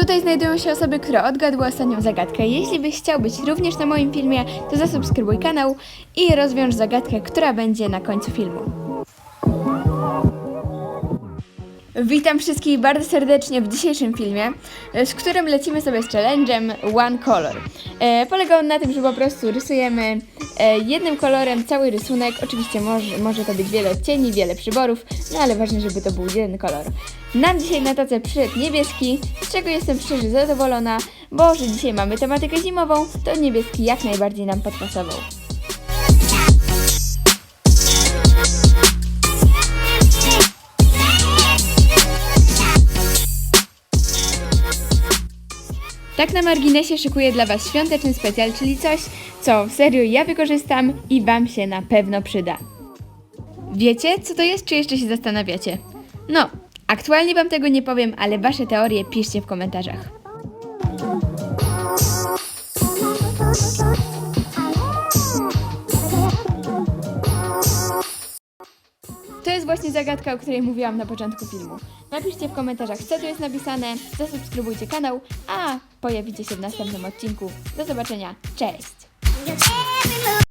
Tutaj znajdują się osoby, które odgadły ostatnią zagadkę. Jeśli byś chciał być również na moim filmie, to zasubskrybuj kanał i rozwiąż zagadkę, która będzie na końcu filmu. Witam wszystkich bardzo serdecznie w dzisiejszym filmie, e, z którym lecimy sobie z challenge'em One Color. E, polega on na tym, że po prostu rysujemy e, jednym kolorem cały rysunek. Oczywiście może, może to być wiele odcieni, wiele przyborów, no ale ważne, żeby to był jeden kolor. Nam dzisiaj na tace przyszedł niebieski, z czego jestem szczerze zadowolona, bo że dzisiaj mamy tematykę zimową, to niebieski jak najbardziej nam podpasował. Tak na marginesie szykuję dla Was świąteczny specjal, czyli coś, co serio ja wykorzystam i Wam się na pewno przyda. Wiecie, co to jest, czy jeszcze się zastanawiacie? No, aktualnie Wam tego nie powiem, ale Wasze teorie piszcie w komentarzach. To jest właśnie zagadka, o której mówiłam na początku filmu. Napiszcie w komentarzach, co tu jest napisane, zasubskrybujcie kanał, a pojawicie się w następnym odcinku. Do zobaczenia, cześć!